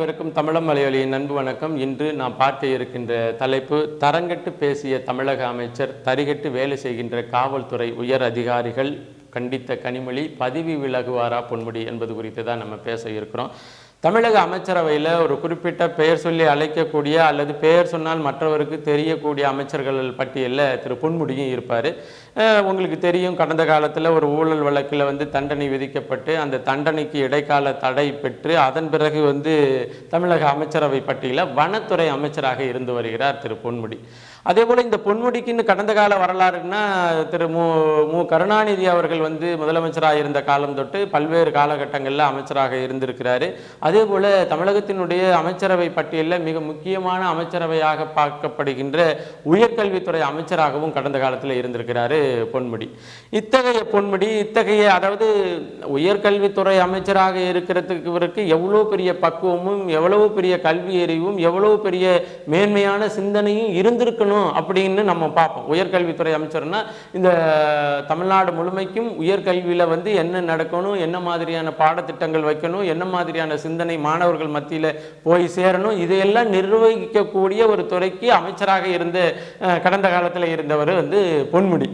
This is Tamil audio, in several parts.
அனைவருக்கும் தமிழம் மலையொலியின் அன்பு வணக்கம். இன்று நாம் பார்க்க இருக்கின்ற தலைப்பு தரங்கட்டு பேசிய தமிழக அமைச்சர் தரிகட்டு வேலை செய்கின்ற காவல்துறை உயர் அதிகாரிகள் கண்டித்த கனிமொழி பதவி விலகுவாரா பொன்முடி என்பது குறித்து தான் நம்ம பேச இருக்கிறோம். தமிழக அமைச்சரவையில் ஒரு குறிப்பிட்ட பெயர் சொல்லி அழைக்கக்கூடிய அல்லது பெயர் சொன்னால் மற்றவருக்கு தெரியக்கூடிய அமைச்சர்கள் பட்டியலில் திரு பொன்முடியும் இருப்பார். உங்களுக்கு தெரியும் கடந்த காலத்தில் ஒரு ஊழல் வழக்கில் வந்து தண்டனை விதிக்கப்பட்டு அந்த தண்டனைக்கு இடைக்கால தடை பெற்று அதன் பிறகு வந்து தமிழக அமைச்சரவை பட்டியலில் வனத்துறை அமைச்சராக இருந்து வருகிறார் திரு பொன்முடி. அதே போல் இந்த பொன்முடிக்குன்னு கடந்த கால வரலாறுன்னா திரு மு மு கருணாநிதி அவர்கள் வந்து முதலமைச்சராக இருந்த காலம் தொட்டு பல்வேறு காலகட்டங்களில் அமைச்சராக இருந்திருக்கிறாரு. அதே போல் தமிழகத்தினுடைய அமைச்சரவை பட்டியலில் மிக முக்கியமான அமைச்சரவையாக பார்க்கப்படுகின்ற உயர்கல்வித்துறை அமைச்சராகவும் கடந்த காலத்தில் இருந்திருக்கிறாரு பொன்முடி. இத்தகைய பொன்முடி இத்தகைய அதாவது உயர்கல்வித்துறை அமைச்சராக இருக்கிறதுக்கு இவருக்கு எவ்வளோ பெரிய பக்குவமும் எவ்வளவு பெரிய கல்வி அறிவும் எவ்வளவு பெரிய மேன்மையான சிந்தனையும் இருந்திருக்கணும் அப்படின்னு நம்ம பார்ப்போம். உயர்கல்வித்துறை அமைச்சர்னா இந்த தமிழ்நாடு முழுமைக்கும் உயர்கல்வியில் வந்து என்ன நடக்கணும் என்ன மாதிரியான பாடத்திட்டங்கள் வைக்கணும் என்ன மாதிரியான சிந்தனை மாணவர்கள் மத்தியில் போய் சேரணும் இதையெல்லாம் நிர்வகிக்கக்கூடிய ஒரு துறைக்கு அமைச்சராக இருந்த கடந்த காலத்தில் இருந்தவர் வந்து பொன்முடி.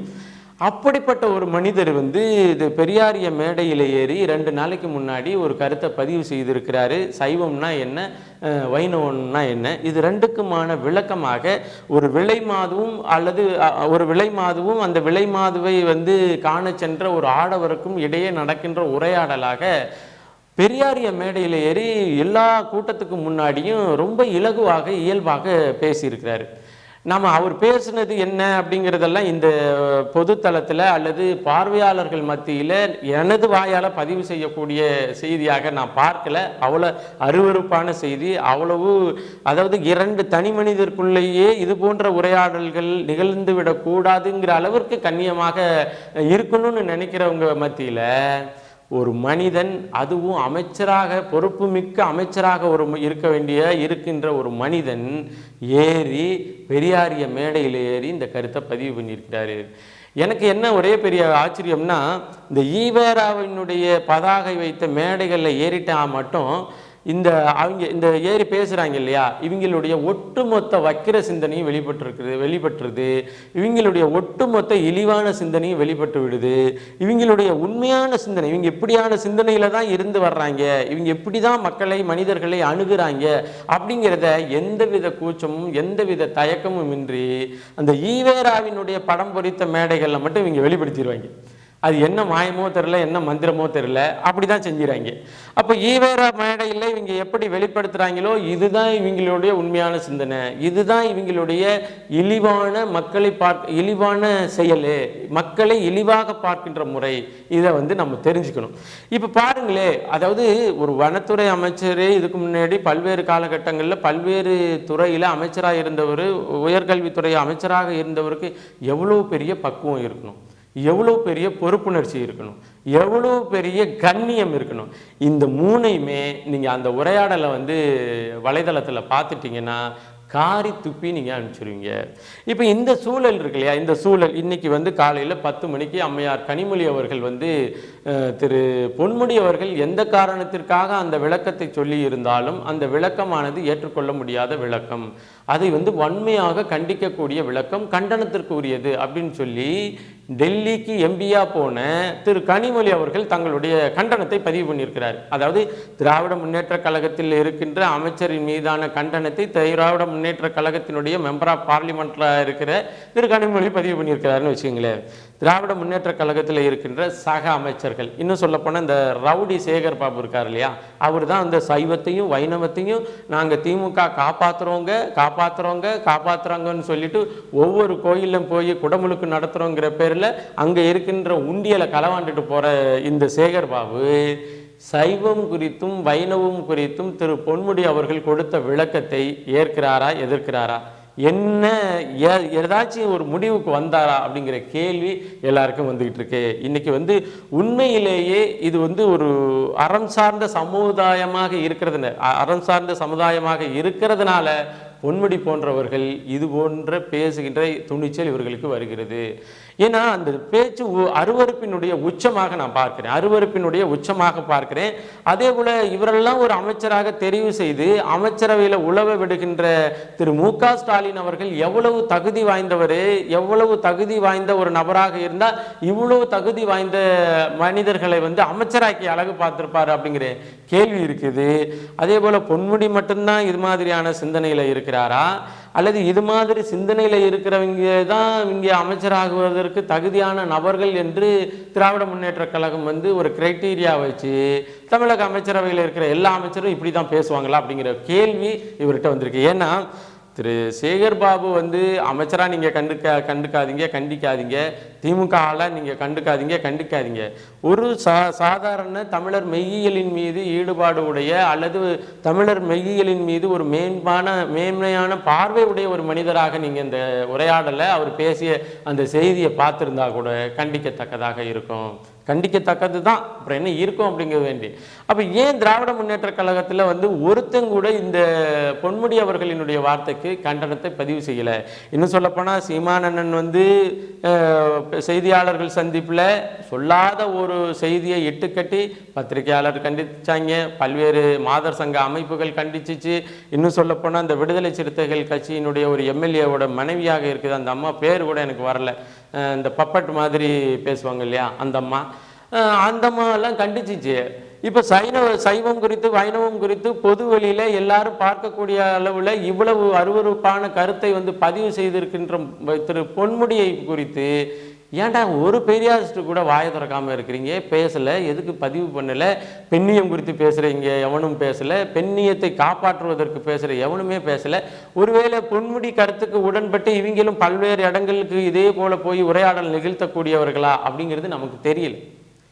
அப்படிப்பட்ட ஒரு மனிதர் வந்து இது பெரியாரிய மேடையில் ஏறி ரெண்டு நாளைக்கு முன்னாடி ஒரு கருத்தை பதிவு செய்திருக்கிறாரு. சைவம்னா என்ன? வைணவம்னா என்ன? இது ரெண்டுக்குமான விளக்கமாக ஒரு விலை மாதுவும் அல்லது ஒரு விலை மாதுவும் அந்த விலை மாதுவை வந்து காண சென்ற ஒரு ஆடவருக்கும் இடையே நடக்கின்ற உரையாடலாக பெரியாரிய மேடையில் ஏறி எல்லா கூட்டத்துக்கு முன்னாடியும் ரொம்ப இலகுவாக இயல்பாக பேசியிருக்கிறாரு. நம்ம அவர் பேசுனது என்ன அப்படிங்கிறதெல்லாம் இந்த பொதுத்தளத்தில் அல்லது பார்வையாளர்கள் மத்தியில் எனது வாயால் பதிவு செய்யக்கூடிய செய்தியாக நான் பார்க்கல. அவ்வளோ அருவருப்பான செய்தி. அவ்வளவு அதாவது இரண்டு தனி மனிதருக்குள்ளேயே இது போன்ற உரையாடல்கள் நிகழ்ந்து விடக்கூடாதுங்கிற அளவிற்கு கண்ணியமாக இருக்கணும்னு நினைக்கிறவங்க மத்தியில் ஒரு மனிதன் அதுவும் அமைச்சராக பொறுப்புமிக்க அமைச்சராக ஒரு இருக்க வேண்டிய இருக்கின்ற ஒரு மனிதன் ஏறி பெரியாரிய மேடையில் ஏறி இந்த கருத்தை பதிவு பண்ணியிருக்கிறாரு. எனக்கு என்ன ஒரே பெரிய ஆச்சரியம்னா இந்த ஈவேராவினுடைய பதாகை வைத்த மேடைகளில் ஏறிட்டா மட்டும் இந்த அவங்க இந்த ஏறி பேசுகிறாங்க இல்லையா? இவங்களுடைய ஒட்டுமொத்த வக்கிர சிந்தனையும் வெளிப்பட்டிருக்குது வெளிப்பட்டுருது. இவங்களுடைய ஒட்டுமொத்த இழிவான சிந்தனையும் வெளிப்பட்டு விடுது. இவங்களுடைய உண்மையான சிந்தனை இவங்க எப்படியான சிந்தனையில் தான் இருந்து வர்றாங்க. இவங்க எப்படி தான் மக்களை மனிதர்களை அணுகிறாங்க. அப்படிங்கிறத எந்தவித கூச்சமும் எந்தவித தயக்கமும் இன்றி அந்த ஈவேராவினுடைய படம் பொறித்த மேடைகளில் மட்டும் இவங்க வெளிப்படுத்திடுவாங்க. அது என்ன மாயமோ தெரில என்ன மந்திரமோ தெரில அப்படி தான் செஞ்சுறாங்க. அப்போ ஈவேரா மேடையில் இவங்க எப்படி வெளிப்படுத்துகிறாங்களோ இதுதான் இவங்களுடைய உண்மையான சிந்தனை. இதுதான் இவங்களுடைய இழிவான மக்களை பார்க்க இழிவான செயல் மக்களை இழிவாக பார்க்கின்ற முறை. இதை வந்து நம்ம தெரிஞ்சுக்கணும். இப்போ பாருங்களே அதாவது ஒரு வனத்துறை அமைச்சரே இதுக்கு முன்னாடி பல்வேறு காலகட்டங்களில் பல்வேறு துறையில் அமைச்சராக இருந்தவர் உயர்கல்வித்துறை அமைச்சராக இருந்தவருக்கு எவ்வளோ பெரிய பக்குவம் இருக்கணும். எவ்வளோ பெரிய பொறுப்புணர்ச்சி இருக்கணும்? எவ்வளோ பெரிய கண்ணியம் இருக்கணும்? இந்த மூணையுமே நீங்கள் அந்த உரையாடலை வந்து வலைதளத்தில் பார்த்துட்டிங்கன்னா காரி துப்பி நீங்கள் அனுப்பிச்சிருவீங்க. இப்போ இந்த சூழல் இருக்கு இல்லையா? இந்த சூழல் இன்றைக்கி வந்து காலையில் பத்து மணிக்கு அம்மையார் கனிமொழி அவர்கள் வந்து திரு பொன்முடி அவர்கள் எந்த காரணத்திற்காக அந்த விளக்கத்தை சொல்லி இருந்தாலும் அந்த விளக்கமானது ஏற்றுக்கொள்ள முடியாத விளக்கம். அதை வந்து வன்மையாக கண்டிக்கக்கூடிய விளக்கம் கண்டனத்திற்கு உரியது அப்படின்னு சொல்லி டெல்லிக்கு எம்பியா போன திரு கனிமொழி அவர்கள் தங்களுடைய கண்டனத்தை பதிவு பண்ணியிருக்கிறார். அதாவது திராவிட முன்னேற்ற கழகத்தில் இருக்கின்ற அமைச்சரின் மீதான கண்டனத்தை திராவிட முன்னேற்ற கழகத்தினுடைய மெம்பர் ஆஃப் பார்லிமெண்ட்டில் இருக்கிற திரு கனிமொழி பதிவு பண்ணியிருக்கிறாருன்னு வச்சுங்களேன் திராவிட முன்னேற்ற கழகத்தில் இருக்கின்ற சக அமைச்சர்கள். இன்னும் சொல்லப்போனால் இந்த ரவுடி சேகர் பாபு இருக்கார் இல்லையா? அவர் தான் அந்த சைவத்தையும் வைணவத்தையும் நாங்கள் திமுக காப்பாற்றுறோங்க காப்பாற்றுறோங்க காப்பாத்துறாங்கன்னு சொல்லிட்டு ஒவ்வொரு கோயிலும் போய் குடமுழுக்கு நடத்துகிறோங்கிற பேரில் அங்கே இருக்கின்ற உண்டியலை களவாண்டுட்டு போகிற இந்த சேகர் பாபு சைவம் குறித்தும் வைணவம் குறித்தும் திரு பொன்முடி அவர்கள் கொடுத்த விளக்கத்தை ஏற்கிறாரா எதிர்க்கிறாரா? என்ன ஏ- ஏதாச்சும் ஒரு முடிவுக்கு வந்தாரா அப்படிங்கிற கேள்வி எல்லாருக்கும் வந்துகிட்டு இருக்கு. இன்னைக்கு வந்து உண்மையிலேயே இது வந்து ஒரு அறம் சார்ந்த சமுதாயமாக இருக்கிறது அறம் சார்ந்த சமுதாயமாக இருக்கிறதுனால பொன்முடி போன்றவர்கள் இது போன்ற பேசுகின்ற துணிச்சல் இவர்களுக்கு வருகிறது. ஏன்னா அந்த பேச்சு அருவறுப்பினுடைய அருவருப்பினுடைய உச்சமாக நான் பார்க்கிறேன். அருவருப்பினுடைய உச்சமாக பார்க்கிறேன். அதே போல இவரெல்லாம் ஒரு அமைச்சராக தெரிவு செய்து அமைச்சரவையில் உழவ விடுகின்ற திரு மு க ஸ்டாலின் அவர்கள் எவ்வளவு தகுதி வாய்ந்தவர் எவ்வளவு தகுதி வாய்ந்த ஒரு நபராக இருந்தால் இவ்வளவு தகுதி வாய்ந்த மனிதர்களை வந்து அமைச்சராக்கி அழகு பார்த்துருப்பார் அப்படிங்கிற கேள்வி இருக்குது. அதே போல் பொன்முடி மட்டும்தான் இது மாதிரியான சிந்தனையில் இருக்கிறாரா? அல்லது இது மாதிரி சிந்தனையில் இருக்கிறவங்க தான் இங்கே அமைச்சராகுவதற்கு தகுதியான நபர்கள் என்று திராவிட முன்னேற்றக் கழகம் வந்து ஒரு கிரைட்டீரியா வச்சு தமிழக அமைச்சரவையில் இருக்கிற எல்லா அமைச்சரும் இப்படி தான் பேசுவாங்களா அப்படிங்கிற கேள்வி இவர்கிட்ட வந்திருக்கு. ஏன்னா திரு சேகர் பாபு வந்து அமைச்சராக நீங்கள் கண்டுக்க கண்டுக்காதீங்க கண்டிக்காதீங்க. திமுக ஆளா நீங்கள் கண்டுக்காதீங்க கண்டிக்காதீங்க. ஒரு சா சாதாரண தமிழர் மெய்யியலின் மீது ஈடுபாடு உடைய அல்லது தமிழர் மெய்யியலின் மீது ஒரு மேம்பான மேன்மையான பார்வை உடைய ஒரு மனிதராக நீங்கள் இந்த உரையாடலை அவர் பேசிய அந்த செய்தியை பார்த்துருந்தா கூட கண்டிக்கத்தக்கதாக இருக்கும். கண்டிக்கத்தக்கது தான் அப்புறம் என்ன இருக்கும் அப்படிங்கிற வேண்டி. அப்போ ஏன் திராவிட முன்னேற்ற கழகத்தில் வந்து ஒருத்தங்க கூட இந்த பொன்முடி அவர்களினுடைய வார்த்தைக்கு கண்டனத்தை பதிவு செய்யலை? இன்னும் சொல்லப்போனால் சீமானண்ணன் வந்து செய்தியாளர்கள் சந்திப்பில் சொல்லாத ஒரு செய்தியை இட்டுக்கட்டி பத்திரிகையாளர் கண்டிச்சாங்க. பல்வேறு மாதர் சங்க அமைப்புகள் கண்டிச்சிச்சு. இன்னும் சொல்லப்போனால் இந்த விடுதலை சிறுத்தைகள் கட்சியினுடைய ஒரு எம்எல்ஏவோட மனைவியாக இருக்குது. அந்த அம்மா பேர் கூட எனக்கு வரல. இந்த பப்பட் மாதிரி பேசுவாங்க இல்லையா? அந்த அம்மா. அந்த அம்மாலாம் கண்டிச்சிச்சு. இப்போ சைனவ சைவம் குறித்து வைணவம் குறித்து பொது வழியில் எல்லாரும் பார்க்கக்கூடிய அளவில் இவ்வளவு அருவருப்பான கருத்தை வந்து பதிவு செய்திருக்கின்ற திரு பொன்முடியை குறித்து ஏன்டா ஒரு பெரியாரிஸ்ட் கூட வாயை திறக்காமல் இருக்கிறீங்க? பேசலை. எதுக்கு பதிவு பண்ணலை? பெண்ணியம் குறித்து பேசுகிறீங்க எவனும் பேசலை. பெண்ணியத்தை காப்பாற்றுவதற்கு பேசுகிற எவனுமே பேசலை. ஒருவேளை பொன்முடி கருத்துக்கு உடன்பட்டு இவங்களும் பல்வேறு இடங்களுக்கு இதே போல் போய் உரையாடல் நிகழ்த்தக்கூடியவர்களா? அப்படிங்கிறது நமக்கு தெரியல.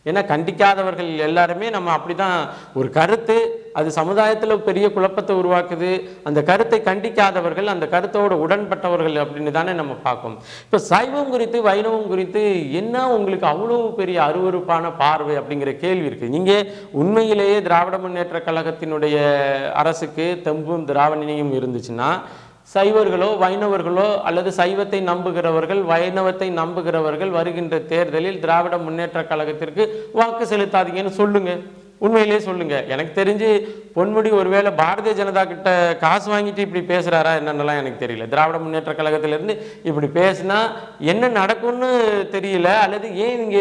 ஏன்னா கண்டிக்காதவர்கள் எல்லாருமே நம்ம அப்படிதான் ஒரு கருத்து அது சமுதாயத்தில் பெரிய குழப்பத்தை உருவாக்குது. அந்த கருத்தை கண்டிக்காதவர்கள் அந்த கருத்தோட உடன்பட்டவர்கள் அப்படின்னு தானே நம்ம பார்க்கோம் இப்போ சைவம் குறித்து வைணவம் குறித்து என்ன உங்களுக்கு அவ்வளோ பெரிய அருவருப்பான பார்வை அப்படிங்கிற கேள்வி இருக்குது நீங்கள் உண்மையிலேயே திராவிட முன்னேற்ற கழகத்தினுடைய அரசுக்கு தெம்பும் திராவணியும் இருந்துச்சுன்னா சைவர்களோ வைணவர்களோ அல்லது சைவத்தை நம்புகிறவர்கள் வைணவத்தை நம்புகிறவர்கள் வருகின்ற தேர்தலில் திராவிட முன்னேற்ற கழகத்திற்கு வாக்கு செலுத்தாதீங்கன்னு சொல்லுங்க. உண்மையிலேயே சொல்லுங்க. எனக்கு தெரிஞ்சு பொன்முடி ஒருவேளை பாரதிய ஜனதா கிட்ட காசு வாங்கிட்டு இப்படி பேசுறாரா என்னென்னலாம் எனக்கு தெரியல. திராவிட முன்னேற்ற கழகத்திலிருந்து இப்படி பேசினா என்ன நடக்கும்னு தெரியல. அல்லது ஏன் இங்க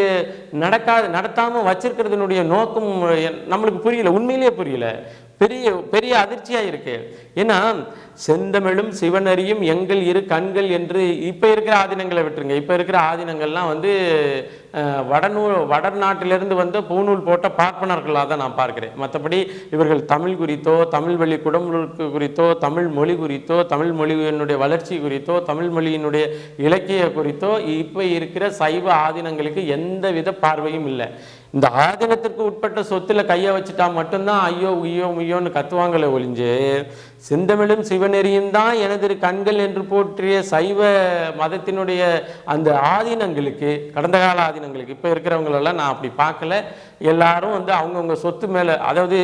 நடக்காது நடத்தாம வச்சிருக்கிறதுனுடைய நோக்கம் நம்மளுக்கு புரியல. உண்மையிலேயே புரியல. பெரிய பெரிய அதிர்ச்சியாக இருக்கு ஏன்னா செந்தமிழும் சிவனரியும் எங்கள் இரு கண்கள் என்று இப்போ இருக்கிற ஆதீனங்களை விட்டுருங்க. இப்போ இருக்கிற ஆதீனங்கள்லாம் வந்து வடநூல் வடநாட்டிலிருந்து வந்து பூநூல் போட்ட பார்ப்பனர்களாக தான் நான் பார்க்கிறேன். மற்றபடி இவர்கள் தமிழ் குறித்தோ தமிழ் வழி குடமுழுக்கு குறித்தோ தமிழ் மொழி குறித்தோ தமிழ் மொழியினுடைய வளர்ச்சி குறித்தோ தமிழ் மொழியினுடைய இலக்கிய குறித்தோ இப்போ இருக்கிற சைவ ஆதீனங்களுக்கு எந்தவித பார்வையும் இல்லை. இந்த ஆதீனத்திற்கு உட்பட்ட சொத்துல கையை வச்சுட்டா மட்டும்தான் ஐயோ உய்யோ உய்யோன்னு கத்துவாங்களே ஒழிஞ்சு செந்தமிழும் சிவநெறியும் தான் எனது கண்கள் என்று போற்றிய சைவ மதத்தினுடைய அந்த ஆதீனங்களுக்கு கடந்த கால ஆதீனங்களுக்கு இப்போ இருக்கிறவங்களெல்லாம் நான் அப்படி பார்க்கல. எல்லாரும் வந்து அவங்கவுங்க சொத்து மேலே அதாவது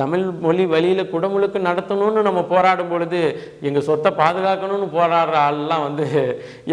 தமிழ் மொழி வழியில் குடமுழுக்கு நடத்தணும்னு நம்ம போராடும் பொழுது எங்கள் சொத்தை பாதுகாக்கணும்னு போராடுற ஆள்லாம் வந்து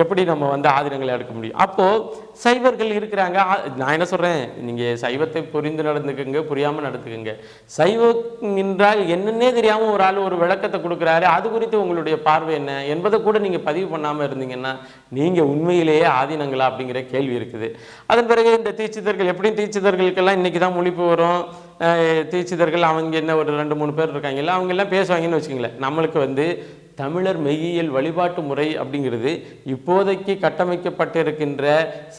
எப்படி நம்ம வந்து ஆதீனங்களை எடுக்க முடியும்? அப்போது சைவர்கள் இருக்கிறாங்க. நான் என்ன சொல்கிறேன் நீங்கள் சைவத்தை புரிந்து நடந்துக்குங்க புரியாமல் நடந்துக்குங்க. சைவம் என்றால் என்னன்னே தெரியாமல் ஒரு ஆள் ஒரு விளக்கத்தை கொடுக்குறாரு. அது குறித்து உங்களுடைய பார்வை என்ன? என்பதை கூட நீங்கள் பதிவு பண்ணாமல் இருந்தீங்கன்னா நீங்கள் உண்மையிலேயே ஆதீனங்களா அப்படிங்கிற கேள்வி இருக்குது. அதன் பிறகு இந்த தீட்சிதர்கள் எப்படியும் தீட்சிதர்களுக்கெல்லாம் இன்றைக்கி தான் முழிப்பு வரும். தீட்சிதர்கள் அவங்க என்ன ஒரு ரெண்டு மூணு பேர் இருக்காங்கல்ல அவங்க எல்லாம் பேசுவாங்கன்னு வச்சுக்கங்களேன். நம்மளுக்கு வந்து தமிழர் மெய்யியல் வழிபாட்டு முறை அப்படிங்கிறது இப்போதைக்கு கட்டமைக்கப்பட்டிருக்கின்ற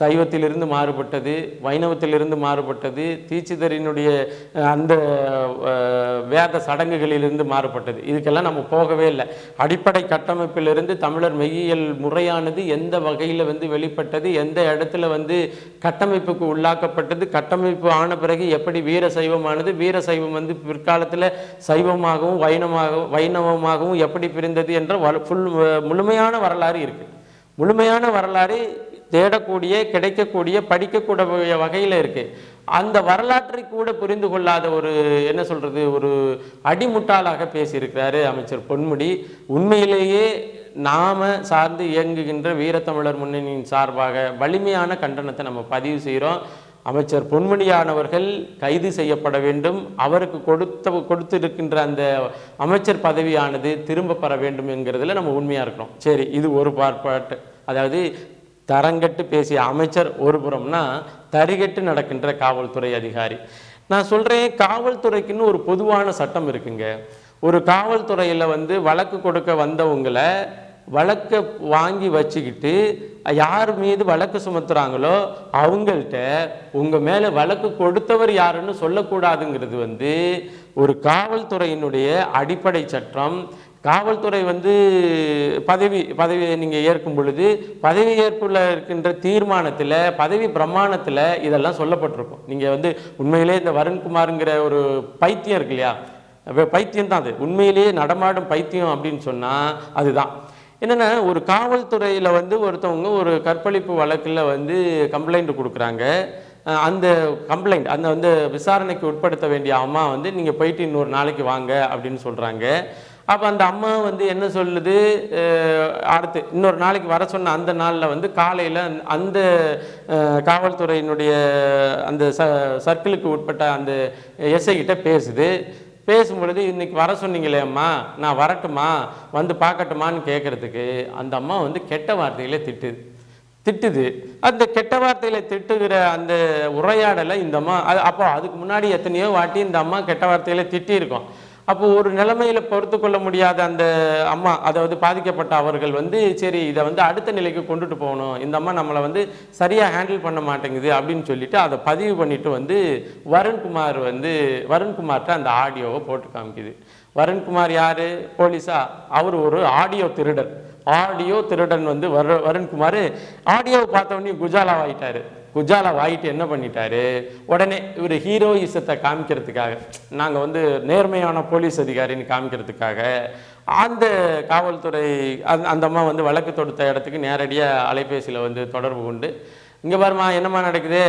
சைவத்திலிருந்து மாறுபட்டது வைணவத்திலிருந்து மாறுபட்டது தீட்சிதரினுடைய அந்த வேத சடங்குகளிலிருந்து மாறுபட்டது. இதுக்கெல்லாம் நம்ம போகவே இல்லை. அடிப்படை கட்டமைப்பிலிருந்து தமிழர் மெய்யியல் முறையானது எந்த வகையில் வந்து வெளிப்பட்டது எந்த இடத்துல வந்து கட்டமைப்புக்கு உள்ளாக்கப்பட்டது கட்டமைப்பு ஆன பிறகு எப்படி வீர சைவமானது வீர சைவம் வந்து பிற்காலத்தில் சைவமாகவும் வைணமாகவும் வைணவமாகவும் எப்படி பிரிந்தது என்ற ஃபுல் முழுமையான வரலாறு இருக்கு. முழுமையான வரலாறு தேடக்கூடிய கிடைக்கக்கூடிய படிக்கக்கூடிய வகையில் இருக்கு. அந்த வரலாற்றை கூட புரிந்து கொள்ளாத ஒரு என்ன சொல்றது ஒரு அடிமுட்டாளாக பேசியிருக்கிறாரு அமைச்சர் பொன்முடி. உண்மையிலேயே நாம சார்ந்து இயங்குகின்ற வீரத்தமிழர் முன்னணியின் சார்பாக வலிமையான கண்டனத்தை நம்ம பதிவு செய்கிறோம் அமைச்சர் பொன்மணியானவர்கள் கைது செய்யப்பட வேண்டும். அவருக்கு கொடுத்த கொடுத்திருக்கின்ற அந்த அமைச்சர் பதவியானது திரும்ப பெற வேண்டும் என்கிறதுல நம்ம உண்மையாக இருக்கிறோம். சரி இது ஒரு பார்ப்பாட்டு. அதாவது தரங்கட்டு பேசிய அமைச்சர் ஒரு புறம்னா தரிகட்டு நடக்கின்ற காவல்துறை அதிகாரி. நான் சொல்கிறேன் காவல்துறைக்குன்னு ஒரு பொதுவான சட்டம் இருக்குங்க. ஒரு காவல்துறையில் வந்து வழக்கு கொடுக்க வந்தவங்களை வழக்கை வாங்கி வச்சுக்கிட்டு யார் மீது வழக்கு சுமத்துறாங்களோ அவங்கள்ட்ட உங்கள் மேலே வழக்கு கொடுத்தவர் யாருன்னு சொல்லக்கூடாதுங்கிறது வந்து ஒரு காவல்துறையினுடைய அடிப்படை சட்டம். காவல்துறை வந்து பதவி பதவி நீங்கள் ஏற்கும் பொழுது பதவி ஏற்புல இருக்கின்ற தீர்மானத்தில் பதவி பிரமாணத்தில் இதெல்லாம் சொல்லப்பட்டிருக்கும். நீங்கள் வந்து உண்மையிலே இந்த வருண்குமாருங்கிற ஒரு பைத்தியம் இருக்கு இல்லையா? பைத்தியம் தான் அது. உண்மையிலேயே நடமாடும் பைத்தியம் அப்படின்னு சொன்னால் அதுதான். என்னென்னா ஒரு காவல்துறையில் வந்து ஒருத்தவங்க ஒரு கற்பழிப்பு வழக்கில் வந்து கம்ப்ளைண்ட் கொடுக்குறாங்க. அந்த கம்ப்ளைண்ட் அந்த வந்து விசாரணைக்கு உட்படுத்த வேண்டிய அம்மா வந்து நீங்கள் போயிட்டு இன்னொரு நாளைக்கு வாங்க அப்படின்னு சொல்கிறாங்க அப்போ அந்த அம்மா வந்து என்ன சொல்லுது? அடுத்து இன்னொரு நாளைக்கு வர சொன்ன அந்த நாளில் வந்து காலையில் அந்த காவல்துறையினுடைய அந்த ச சர்க்கிளுக்கு உட்பட்ட அந்த எஸ்ஐகிட்ட பேசுது. பேசும்பொழுது இன்றைக்கி வர சொன்னீங்களேம்மா நான் வரட்டுமா? வந்து பார்க்கட்டுமான்னு கேட்குறதுக்கு அந்த அம்மா வந்து கெட்ட வார்த்தையில திட்டுது. திட்டுது. அந்த கெட்ட வார்த்தையில திட்டுகிற அந்த உரையாடலை இந்த அம்மா அது அப்போ அதுக்கு முன்னாடி எத்தனையோ வாட்டி இந்த அம்மா கெட்ட வார்த்தையில திட்டியிருக்கோம். அப்போ ஒரு நிலைமையில பொறுத்து கொள்ள முடியாத அந்த அம்மா அதாவது பாதிக்கப்பட்ட அவர்கள் வந்து சரி இதை வந்து அடுத்த நிலைக்கு கொண்டுட்டு போகணும். இந்த அம்மா நம்மளை வந்து சரியாக ஹேண்டில் பண்ண மாட்டேங்குது அப்படின்னு சொல்லிட்டு அதை பதிவு பண்ணிட்டு வந்து வருண்குமார் வந்து வருண்குமார்கிட்ட அந்த ஆடியோவை போட்டு காமிக்குது. வருண்குமார் யார்? போலீஸா? அவர் ஒரு ஆடியோ திருடன். ஆடியோ திருடன் வந்து வரு வருண்குமார் ஆடியோவை பார்த்த உடனே குஜாலாவாயிட்டாரு. உஜாலா வாயிட்டு என்ன பண்ணிட்டாரு? உடனே இவர் ஹீரோயிசத்தை காமிக்கிறதுக்காக நாங்கள் வந்து நேர்மையான போலீஸ் அதிகாரின்னு காமிக்கிறதுக்காக அந்த காவல்துறை அந்த அந்த அம்மா வந்து வழக்கு தொடுத்த இடத்துக்கு நேரடியாக அலைபேசியில் வந்து தொடர்பு கொண்டு இங்கே பாருமா என்னம்மா நடக்குது?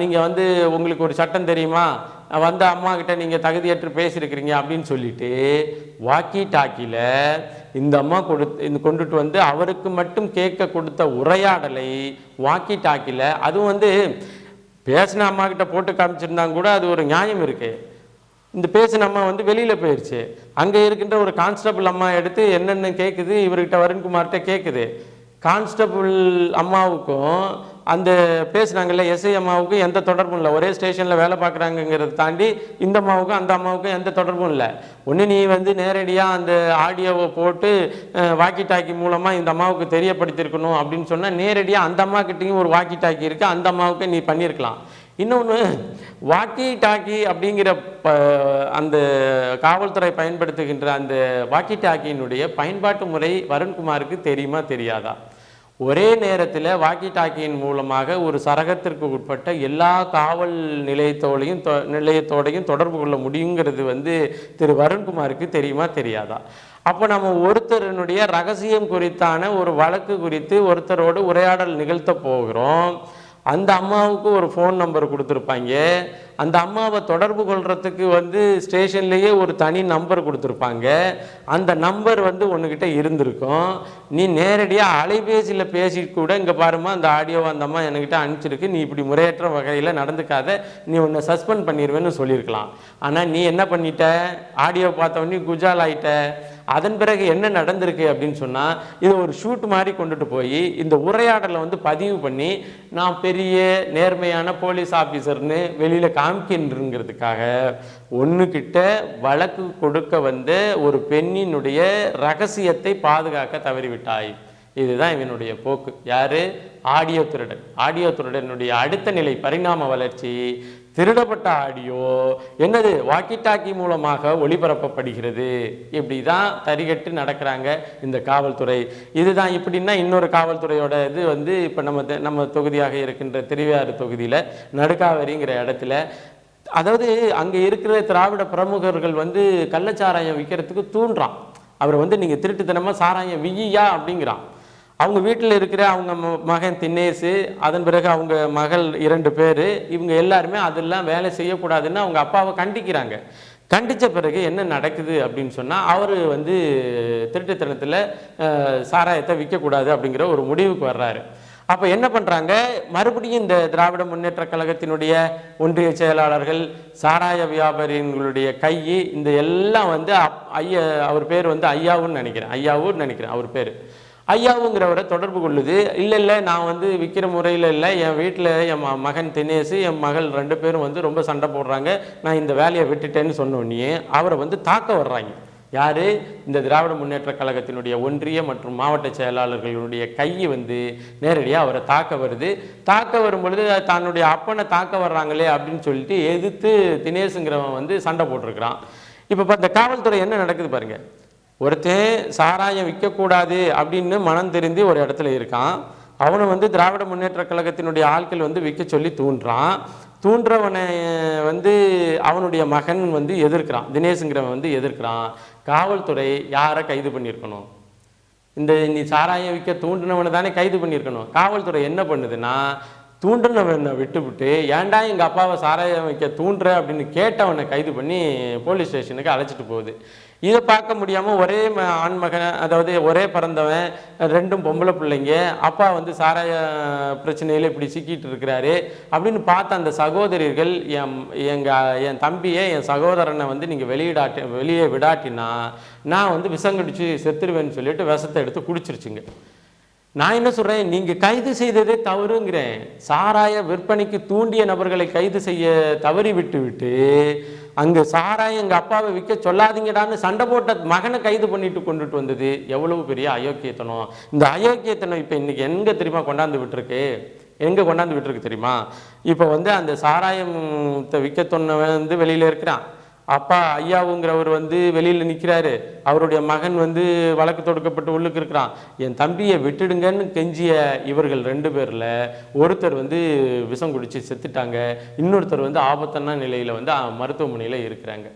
நீங்கள் வந்து உங்களுக்கு ஒரு சட்டம் தெரியுமா? வந்து வந்த அம்மா கிட்ட நீங்கள் தகுதியற்று பேசியிருக்கிறீங்க அப்படின்னு சொல்லிட்டு வாக்கி டாக்கியில் இந்த அம்மா கொடுத்து இந்த கொண்டுட்டு வந்து அவருக்கு மட்டும் கேட்க கொடுத்த உரையாடலை வாக்கி டாக்கில் அதுவும் வந்து பேசின அம்மா கிட்ட போட்டு காமிச்சிருந்தாங்க கூட அது ஒரு நியாயம் இருக்குது இந்த பேசின அம்மா வந்து வெளியில் போயிடுச்சு அங்கே இருக்கின்ற ஒரு கான்ஸ்டபிள் அம்மா எடுத்து என்னென்ன கேட்குது இவர்கிட்ட வருண்குமார்கிட்ட கேட்குது கான்ஸ்டபிள் அம்மாவுக்கும் அந்த பேசுனாங்கல்ல எஸ்ஐ அம்மாவுக்கும் எந்த தொடர்பும் இல்லை. ஒரே ஸ்டேஷனில் வேலை பார்க்குறாங்கங்கிறத தாண்டி இந்த அம்மாவுக்கும் அந்த அம்மாவுக்கும் எந்த தொடர்பும் இல்லை. ஒன்று நீ வந்து நேரடியாக அந்த ஆடியோவை போட்டு வாக்கி டாக்கி மூலமாக இந்த அம்மாவுக்கு தெரியப்படுத்தியிருக்கணும் அப்படின்னு சொன்னால் நேரடியாக அந்த அம்மா கிட்டேயும் ஒரு வாக்கி டாக்கி இருக்குது அந்த அம்மாவுக்கு நீ பண்ணியிருக்கலாம். இன்னொன்று வாக்கி டாக்கி அப்படிங்கிற ப அந்த காவல்துறை பயன்படுத்துகின்ற அந்த வாக்கி டாக்கியினுடைய பயன்பாட்டு முறை வருண்குமாருக்கு தெரியுமா தெரியாதா? ஒரே நேரத்தில் வாக்கி டாக்கியின் மூலமாக ஒரு சரகத்திற்கு உட்பட்ட எல்லா காவல் நிலையத்தோடையும் தொ- நிலையத்தோடையும் தொடர்பு கொள்ள முடியுங்கிறது வந்து திரு வருண்குமாருக்கு தெரியுமா தெரியாதா? அப்போ நம்ம ஒருத்தருனுடைய ரகசியம் குறித்தான ஒரு வழக்கு குறித்து ஒருத்தரோடு உரையாடல் நிகழ்த்த போகிறோம். அந்த அம்மாவுக்கு ஒரு ஃபோன் நம்பர் கொடுத்துருப்பாங்க. அந்த அம்மாவை தொடர்பு கொள்கிறதுக்கு வந்து ஸ்டேஷன்லேயே ஒரு தனி நம்பர் கொடுத்துருப்பாங்க. அந்த நம்பர் வந்து ஒன்றுக்கிட்ட இருந்திருக்கும். நீ நேரடியாக அலைபேசியில் பேசி கூட இங்கே பாருமா அந்த ஆடியோவை அந்த அம்மா என்கிட்ட அனுப்பிச்சிருக்கு. நீ இப்படி முறையற்ற வகையில் நடந்துக்காத. நீ உன்னை சஸ்பெண்ட் பண்ணிடுவேன்னு சொல்லியிருக்கலாம். ஆனால் நீ என்ன பண்ணிட்ட? ஆடியோ பார்த்தவொடனே குஜால் ஆயிட்ட. அதன் பிறகு என்ன நடந்திருக்கு அப்படின்னு சொன்னால் இதை ஒரு ஷூட் மாதிரி கொண்டுட்டு போய் இந்த உரையாடலை வந்து பதிவு பண்ணி நான் பெரிய நேர்மையான போலீஸ் ஆஃபீஸர்னு வெளியில் காமிக்கின்றங்கிறதுக்காக ஒன்றுக்கிட்ட வழக்கு கொடுக்க வந்த ஒரு பெண்ணினுடைய ரகசியத்தை பாதுகாக்க தவறிவிட்டாய். இதுதான் இவனுடைய போக்கு. யாரு? ஆடியோ திருடன். ஆடியோ திருடனுடைய அடுத்த நிலை பரிணாம வளர்ச்சி. திருடப்பட்ட ஆடியோ என்னது வாக்கி டாக்கி மூலமாக ஒளிபரப்பப்படுகிறது. இப்படி தான் தரிகட்டு நடக்கிறாங்க இந்த காவல்துறை. இதுதான் இப்படின்னா இன்னொரு காவல்துறையோட இது வந்து இப்போ நம்ம நம்ம தொகுதியாக இருக்கின்ற திருவையாறு தொகுதியில் நடுக்காவரிங்கிற இடத்துல. அதாவது அங்கே இருக்கிற திராவிட பிரமுகர்கள் வந்து கள்ளச்சாராயம் விற்கிறதுக்கு தூண்டுறான் அவர் வந்து நீங்கள் திருட்டுத்தனமாக சாராயம் விய்யா அப்படிங்கிறான். அவங்க வீட்டில் இருக்கிற அவங்க ம- மகன் தின்னேசு அதன் பிறகு அவங்க மகள் இரண்டு பேர் இவங்க எல்லாருமே அதெல்லாம் வேலை செய்யக்கூடாதுன்னு அவங்க அப்பாவை கண்டிக்கிறாங்க. கண்டித்த பிறகு என்ன நடக்குது அப்படின்னு சொன்னால் அவர் வந்து திருட்டுத்தனத்தில் சாராயத்தை விற்கக்கூடாது அப்படிங்கிற ஒரு முடிவுக்கு வர்றாரு. அப்போ என்ன பண்ணுறாங்க மறுபடியும் இந்த திராவிட முன்னேற்ற கழகத்தினுடைய ஒன்றிய செயலாளர்கள் சாராய வியாபாரிகளுடைய கை இந்த எல்லாம் வந்து அப்- ஐயா அவர் பேர் வந்து ஐயாவுன்னு நினைக்கிறேன். ஐயாவுன்னு நினைக்கிறேன் அவர் பேர். ஐயாவுங்கிறவரை தொடர்பு கொள்ளுது. இல்லை இல்லை நான் வந்து விற்கிற முறையில் இல்லை. என் வீட்டில் என் மகன் தினேஷ் என் மகள் ரெண்டு பேரும் வந்து ரொம்ப சண்டை போடுறாங்க. நான் இந்த வேலையை விட்டுட்டேன்னு சொன்னோடனே அவரை வந்து தாக்க வர்றாங்க. யார்? இந்த திராவிட முன்னேற்ற கழகத்தினுடைய ஒன்றிய மற்றும் மாவட்ட செயலாளர்களுடைய கை வந்து நேரடியாக அவரை தாக்க வருது. தாக்க வரும்பொழுது தன்னுடைய அப்பனை தாக்க வர்றாங்களே அப்படின்னு சொல்லிட்டு எதிர்த்து தினேஷுங்கிறவன் வந்து சண்டை போட்டிருக்கிறான். இப்போ இந்த காவல்துறை என்ன நடக்குது பாருங்கள் ஒருத்தன் சாராயம் விற்கக்கூடாது அப்படின்னு மனம் தெரிந்து ஒரு இடத்துல இருக்கான். அவனை வந்து திராவிட முன்னேற்ற கழகத்தினுடைய ஆட்கள் வந்து விற்க சொல்லி தூண்டுறான். தூண்டுறவனை வந்து அவனுடைய மகன் வந்து எதிர்க்கிறான். தினேஷுங்கிறவன் வந்து எதிர்க்கிறான். காவல்துறை யாரை கைது பண்ணியிருக்கணும்? இந்த நீ சாராயம் விற்க தூண்டினவனை தானே கைது பண்ணியிருக்கணும். காவல்துறை என்ன பண்ணுதுன்னா தூண்டினவனை விட்டுவிட்டு ஏன்டா எங்கள் அப்பாவை சாராயம் வைக்க தூண்டுற? அப்படின்னு கேட்டவனை கைது பண்ணி போலீஸ் ஸ்டேஷனுக்கு அழைச்சிட்டு போகுது. இதை பார்க்க முடியாமல் ஒரே ம- ஆண் மகன் அதாவது ஒரே பிறந்தவன் ரெண்டும் பொம்பளை பிள்ளைங்க அப்பா வந்து சாராய பிரச்சனையில் இப்படி சிக்கிட்டு இருக்கிறாரு அப்படின்னு பார்த்த அந்த சகோதரிகள் என் எங்கள் என் தம்பியை என் சகோதரனை வந்து நீங்கள் வெளியிடாட்டி வெளியே விடாட்டினா நான் வந்து விஷங்கடிச்சு செத்துருவேன்னு சொல்லிட்டு விஷத்தை எடுத்து குடிச்சிருச்சுங்க. நான் என்ன சொல்கிறேன் நீங்கள் கைது செய்ததே தவறுங்கிறேன். சாராய விற்பனைக்கு தூண்டிய நபர்களை கைது செய்ய தவறி விட்டு விட்டு அங்க சாராயம் எங்க அப்பாவை விற்க சொல்லாதீங்கடான்னு சண்டை போட்ட மகனை கைது பண்ணிட்டு கொண்டுட்டு வந்தது எவ்வளவு பெரிய அயோக்கியத்தனம். இந்த அயோக்கியத்தனம் இப்ப இன்னைக்கு எங்க தெரியுமா கொண்டாந்து விட்டுருக்கு? எங்க கொண்டாந்து விட்டுருக்கு தெரியுமா? இப்போ வந்து அந்த சாராயத்தை விற்க சொன்னவன் வந்து வெளியில இருக்கிறான். அப்பா ஐயாவுங்கிறவர் வந்து வெளியில் நிற்கிறாரு அவருடைய மகன் வந்து வழக்கு தொடுக்கப்பட்டு உள்ளுக்கு இருக்கிறான். என் தம்பியை விட்டுடுங்கன்னு கெஞ்சிய இவர்கள் ரெண்டு பேரில் ஒருத்தர் வந்து விஷம் குடித்து செத்துட்டாங்க. இன்னொருத்தர் வந்து ஆபத்தான நிலையில் வந்து மருத்துவமனையில் இருக்கிறாங்க.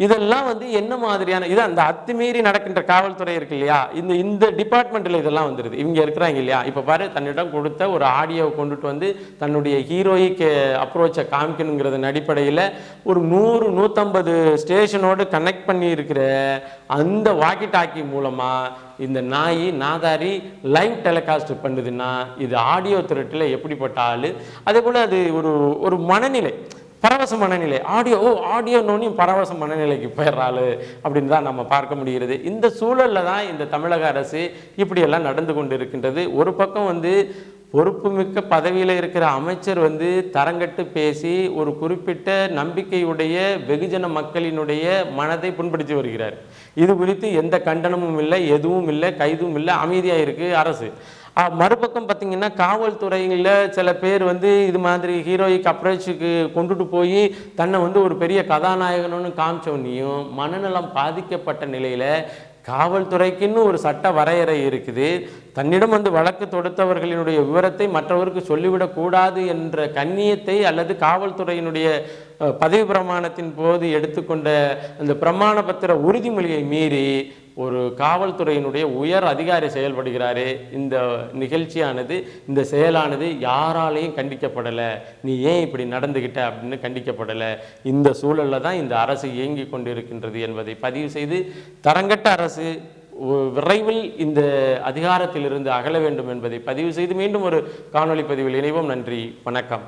இதெல்லாம் வந்து என்ன மாதிரியான இது அந்த அத்துமீறி நடக்கின்ற காவல்துறை இருக்கு இல்லையா? இந்த இந்த டிபார்ட்மெண்ட்டில் இதெல்லாம் வந்துடுது இவங்க இருக்கிறாங்க இல்லையா? இப்போ பாரு தன்னிடம் கொடுத்த ஒரு ஆடியோவை கொண்டுட்டு வந்து தன்னுடைய ஹீரோயிக்கு அப்ரோச்சை காமிக்கணுங்கிறதன் அடிப்படையில் ஒரு நூறு நூற்றம்பது ஸ்டேஷனோடு கனெக்ட் பண்ணி இருக்கிற அந்த வாக்கி டாக்கி மூலமாக இந்த நாய் நாதாரி லைவ் டெலிகாஸ்ட் பண்ணுதுன்னா இது ஆடியோ திருட்டில் எப்படிப்பட்ட ஆள்? அதே போல் அது ஒரு ஒரு மனநிலை. பரவச மனநிலை. ஆடியோ ஓ ஆடியோனோனையும் பரவச மனநிலைக்கு போயிடுறாள் அப்படின்னு தான் நம்ம பார்க்க முடிகிறது. இந்த சூழலில் தான் இந்த தமிழக அரசு இப்படியெல்லாம் நடந்து கொண்டு இருக்கின்றது ஒரு பக்கம் வந்து பொறுப்புமிக்க பதவியில் இருக்கிற அமைச்சர் வந்து தரங்கட்டு பேசி ஒரு குறிப்பிட்ட நம்பிக்கையுடைய வெகுஜன மக்களினுடைய மனதை புண்படுத்தி வருகிறார். இது குறித்து எந்த கண்டனமும் இல்லை எதுவும் இல்லை கைதும் இல்லை அமைதியாக இருக்குது அரசு. மறுபக்கம் பார்த்தீங்கன்னா காவல்துறையில் சில பேர் வந்து இது மாதிரி ஹீரோயிக் அப்ரோச்சுக்கு கொண்டுட்டு போய் தன்னை வந்து ஒரு பெரிய கதாநாயகனுன்னு காமிச்சோன்னையும் மனநலம் பாதிக்கப்பட்ட நிலையில் காவல்துறைக்குன்னு ஒரு சட்ட வரையறை இருக்குது. தன்னிடம் வந்து வழக்கு தொடுத்தவர்களினுடைய விவரத்தை மற்றவருக்கு சொல்லிவிடக்கூடாது என்ற கண்ணியத்தை அல்லது காவல்துறையினுடைய பதவி பிரமாணத்தின் போது எடுத்துக்கொண்ட அந்த பிரமாண பத்திர உறுதிமொழியை மீறி ஒரு காவல்துறையினுடைய உயர் அதிகாரி செயல்படுகிறாரே இந்த நிகழ்ச்சியானது இந்த செயலானது யாராலையும் கண்டிக்கப்படலை. நீ ஏன் இப்படி நடந்துக்கிட்ட அப்படின்னு கண்டிக்கப்படலை. இந்த சூழலில் தான் இந்த அரசு இயங்கி கொண்டிருக்கின்றது என்பதை பதிவு செய்து தரங்கட்ட அரசு விரைவில் இந்த அதிகாரத்திலிருந்து அகல வேண்டும் என்பதை பதிவு செய்து மீண்டும் ஒரு காணொளி பதிவில் இணைவோம். நன்றி வணக்கம்.